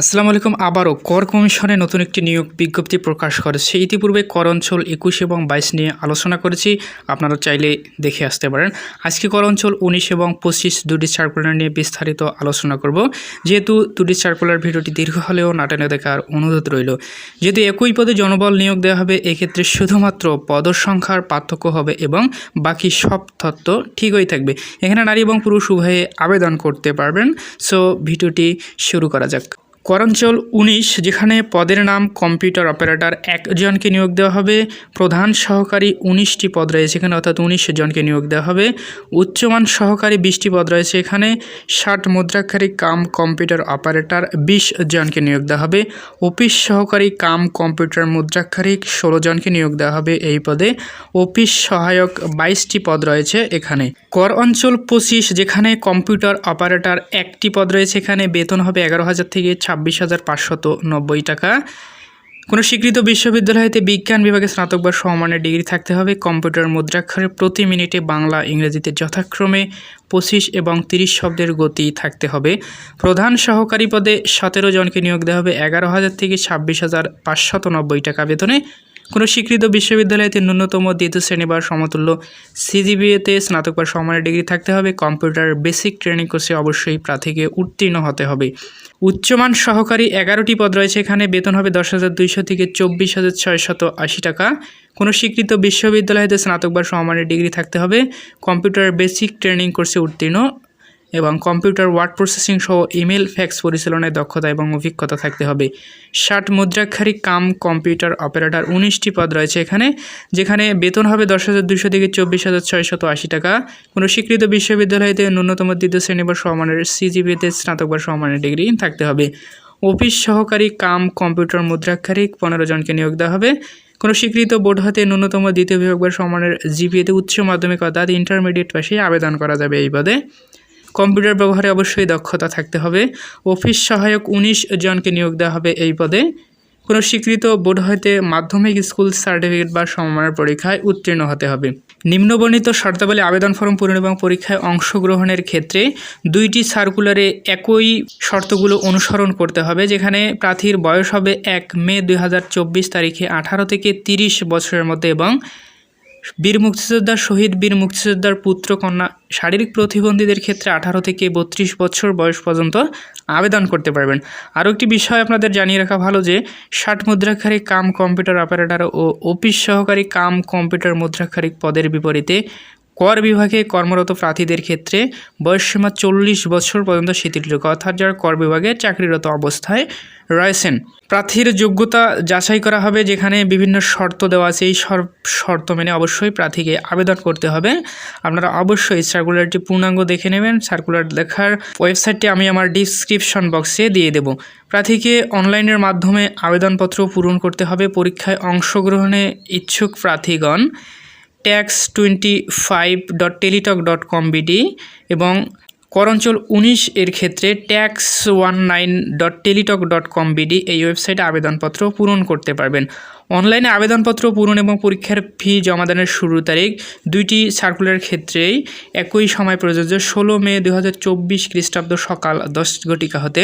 আসসালামু আলাইকুম, আবারও কর কমিশনে নতুন একটি নিয়োগ বিজ্ঞপ্তি প্রকাশ করেছে। ইতিপূর্বে কর অঞ্চল একুশ এবং বাইশ নিয়ে আলোচনা করেছি, আপনারা চাইলে দেখে আসতে পারেন। আজকে কর অঞ্চল উনিশ এবং পঁচিশ দুটি সার্কুলার নিয়ে বিস্তারিত আলোচনা করব। যেহেতু দুটি সার্কুলার ভিডিওটি দীর্ঘ হলেও নাটানে দেখার অনুরোধ রইল। যেহেতু একই পদে জনবল নিয়োগ দেওয়া হবে, এক্ষেত্রে শুধুমাত্র পদর সংখ্যার পার্থক্য হবে এবং বাকি সব তথ্য ঠিকই থাকবে। এখানে নারী এবং পুরুষ উভয়ে আবেদন করতে পারবেন। সো ভিডিওটি শুরু করা যাক। করাঞ্চল উনিশ, যেখানে পদের নাম কম্পিউটার অপারেটর একজনকে নিয়োগ দেওয়া হবে। প্রধান সহকারী উনিশটি পদ রয়েছে এখানে, অর্থাৎ উনিশ জনকে নিয়োগ দেওয়া হবে। উচ্চমান সহকারী বিশটি পদ রয়েছে এখানে। ষাট মুদ্রাক্ষারী কাম কম্পিউটার অপারেটর বিশ জনকে নিয়োগ দেওয়া হবে। অফিস সহকারী কাম কম্পিউটার মুদ্রাক্ষারী ষোলো জনকে নিয়োগ দেওয়া হবে এই পদে। অফিস সহায়ক বাইশটি পদ রয়েছে এখানে। কর অঞ্চল পঁচিশ, যেখানে কম্পিউটার অপারেটর একটি পদ রয়েছে এখানে। বেতন হবে এগারো হাজার থেকে ছাব্বিশ হাজার পাঁচশত নব্বই টাকা। কোনো স্বীকৃত বিশ্ববিদ্যালয়তে বিজ্ঞান বিভাগে স্নাতক বা সমমানের ডিগ্রি থাকতে হবে। কম্পিউটার মুদ্রাক্ষরে প্রতি মিনিটে বাংলা, ইংরেজিতে যথাক্রমে পঁচিশ এবং তিরিশ শব্দের গতি থাকতে হবে। প্রধান সহকারী পদে সতেরো জনকে নিয়োগ দেওয়া হবে। এগারো হাজার থেকে ছাব্বিশ হাজার পাঁচশত নব্বই টাকা বেতনে। কোনো স্বীকৃত বিশ্ববিদ্যালয়তে ন্যূনতম দ্বিতীয় শ্রেণি বা সমতুল্য সিজিবিএতে স্নাতক বা সমানের ডিগ্রি থাকতে হবে। কম্পিউটার বেসিক ট্রেনিং কোর্সে অবশ্যই প্রার্থীকে উত্তীর্ণ হতে হবে। উচ্চমান সহকারী এগারোটি পদ রয়েছে এখানে। বেতন হবে দশ হাজার দুইশো থেকে চব্বিশ হাজার ছয়শত আশি টাকা। কোনো স্বীকৃত বিশ্ববিদ্যালয়তে স্নাতক বা সমমানের ডিগ্রি থাকতে হবে। কম্পিউটার বেসিক ট্রেনিং কোর্সে উত্তীর্ণ এবং কম্পিউটার ওয়ার্ড প্রসেসিং সহ ইমেল, ফ্যাক্স পরিচালনায় দক্ষতা এবং অভিজ্ঞতা থাকতে হবে। ষাট মুদ্রাক্ষারী কাম কম্পিউটার অপারেটর উনিশটি পদ রয়েছে এখানে, যেখানে বেতন হবে দশ হাজার দুশো থেকে চব্বিশ হাজার ছয়শত আশি টাকা। কোনো স্বীকৃত বিশ্ববিদ্যালয়তে ন্যূনতম দ্বিতীয় শ্রেণি বা সমানের সিজিবিতে স্নাতক বা সমানের ডিগ্রি থাকতে হবে। অফিস সহকারী কাম কম্পিউটার মুদ্রাক্ষারিক পনেরো জনকে নিয়োগ দেওয়া হবে। কোনো স্বীকৃত বোর্ড হতে ন্যূনতম দ্বিতীয় বিভাগ বা সমানের জিপিএতে উচ্চ মাধ্যমিক অর্থাৎ ইন্টারমিডিয়েট পাশে আবেদন করা যাবে এই পদে। কম্পিউটার ব্যবহারে অবশ্যই দক্ষতা থাকতে হবে। অফিস সহায়ক উনিশ জনকে নিয়োগ দেওয়া হবে এই পদে। কোনো স্বীকৃত বোর্ড হইতে মাধ্যমিক স্কুল সার্টিফিকেট বা সমমানের পরীক্ষায় উত্তীর্ণ হতে হবে। নিম্নবর্ণিত শর্তাবলী আবেদন ফর্ম পূরণ এবং পরীক্ষায় অংশগ্রহণের ক্ষেত্রে দুইটি সার্কুলারে একই শর্তগুলো অনুসরণ করতে হবে, যেখানে প্রার্থীর বয়স হবে এক মে দু হাজার চব্বিশ তারিখে আঠারো থেকে তিরিশ বছরের মধ্যে এবং বীর মুক্তিযোদ্ধার শহীদ বীর মুক্তিযোদ্ধার পুত্র কন্যা শারীরিক প্রতিবন্ধীদের ক্ষেত্রে আঠারো থেকে বত্রিশ বছর বয়স পর্যন্ত আবেদন করতে পারবেন। আরও একটি বিষয় আপনাদের জানিয়ে রাখা ভালো যে, ষাট মুদ্রাক্ষারী কাম কম্পিউটার অপারেটর ও অফিস সহকারী কাম কম্পিউটার মুদ্রাক্ষারিক পদের বিপরীতে কর বিভাগে কর্মরত প্রার্থীদের ক্ষেত্রে বয়সসীমা চল্লিশ বছর পর্যন্ত শিথিলযোগ্য। অর্থাৎ যারা কর বিভাগে চাকরিরত অবস্থায় রয়েছেন, প্রার্থীর যোগ্যতা যাচাই করা হবে, যেখানে বিভিন্ন শর্ত দেওয়া আছে। এই শর্ত মেনে অবশ্যই প্রার্থীকে আবেদন করতে হবে। আপনারা অবশ্যই সার্কুলারটি পূর্ণাঙ্গ দেখে নেবেন। সার্কুলার দেখার ওয়েবসাইটটি আমি আমার ডিসক্রিপশন বক্সে দিয়ে দেব। প্রার্থীকে অনলাইনের মাধ্যমে আবেদনপত্র পূরণ করতে হবে। পরীক্ষায় অংশগ্রহণে ইচ্ছুক প্রার্থীগণ tax twenty five dot Teletalk dot com B এবং করঞ্চল উনিশ এর ক্ষেত্রে tax one nine dot Teletalk dot com B D ওয়েবসাইটে আবেদনপত্র পূরণ করতে পারবেন। অনলাইনে আবেদনপত্র পূরণ এবং পরীক্ষার ফি জমাদানের শুরু তারিখ দুইটি সার্কুলার ক্ষেত্রেই একই সময় প্রযোজ্য ষোলো মে দু হাজার চব্বিশ খ্রিস্টাব্দ সকাল দশ ঘটিকা হতে।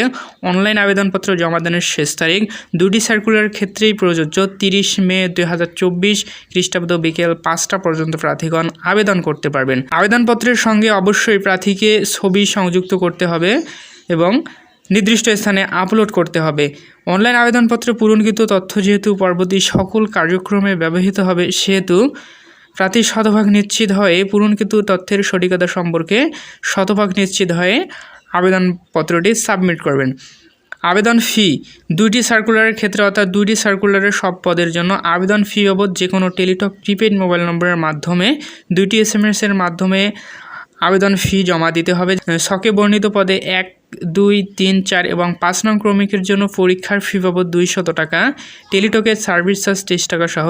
অনলাইন আবেদনপত্র জমাদানের শেষ তারিখ দুটি সার্কুলার ক্ষেত্রেই প্রযোজ্য তিরিশ মে দু হাজার চব্বিশ খ্রিস্টাব্দ বিকেল পাঁচটা পর্যন্ত প্রার্থীগণ আবেদন করতে পারবেন। আবেদনপত্রের সঙ্গে অবশ্যই প্রার্থীকে ছবি সংযুক্ত করতে হবে এবং নির্দিষ্ট স্থানে আপলোড করতে হবে। অনলাইন আবেদনপত্রে পূরণকৃত তথ্য যেহেতু পরবর্তী সকল কার্যক্রমে ব্যবহৃত হবে, সেহেতু প্রার্থী শতভাগ নিশ্চিত হয়ে পূরণকৃত তথ্যের সঠিকতা সম্পর্কে শতভাগ নিশ্চিত হয়ে আবেদনপত্রটি সাবমিট করবেন। আবেদন ফি দুইটি সার্কুলারের ক্ষেত্রে অর্থাৎ দুইটি সার্কুলারের সব পদের জন্য আবেদন ফি বাবদ যে কোনো টেলিটক প্রিপেড মোবাইল নম্বরের মাধ্যমে, দুইটি এস এম এর মাধ্যমে আবেদন ফি জমা দিতে হবে। শকে বর্ণিত পদে এক, দুই, তিন, চার এবং পাঁচ নং ক্রমিকের জন্য পরীক্ষার ফি বাবদ দুইশত টাকা, টেলিটকের সার্ভিস চার্জ তেইশ টাকা সহ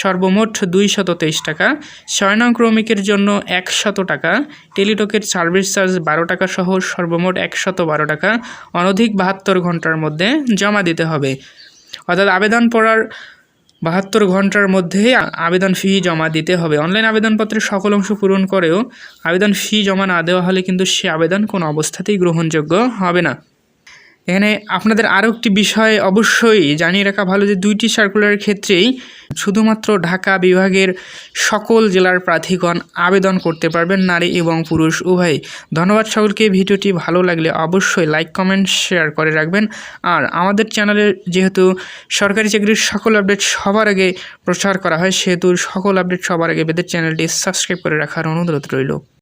সর্বমোট দুইশত তেইশ টাকা, ছয় নং ক্রমিকের জন্য একশত টাকা, টেলিটকের সার্ভিস চার্জ বারো টাকা সহ সর্বমোট একশত বারো টাকা, অনধিক বাহাত্তর ঘণ্টার মধ্যে জমা দিতে হবে। অর্থাৎ আবেদন পড়ার বাহাত্তর ঘণ্টার মধ্যেই আবেদন ফি জমা দিতে হবে। অনলাইন আবেদনপত্রের সকল অংশ পূরণ করেও আবেদন ফি জমা না দেওয়া হলে কিন্তু সে আবেদন কোনো অবস্থাতেই গ্রহণযোগ্য হবে না। এখানে আপনাদের আরও একটি বিষয় অবশ্যই জানিয়ে রাখা ভালো যে দুইটি সার্কুলারের ক্ষেত্রেই শুধুমাত্র ঢাকা বিভাগের সকল জেলার প্রার্থীগণ আবেদন করতে পারবেন, নারী এবং পুরুষ। উভয়ই ধন্যবাদ সকলকে। ভিডিওটি ভালো লাগলে অবশ্যই লাইক কমেন্ট শেয়ার করে রাখবেন। আর আমাদের চ্যানেলে যেহেতু সরকারি চাকরির সকল আপডেট সবার আগে প্রচার করা হয়, সেহেতু সকল আপডেট সবার আগে বেদের চ্যানেলটি সাবস্ক্রাইব করে রাখার অনুরোধ রইল।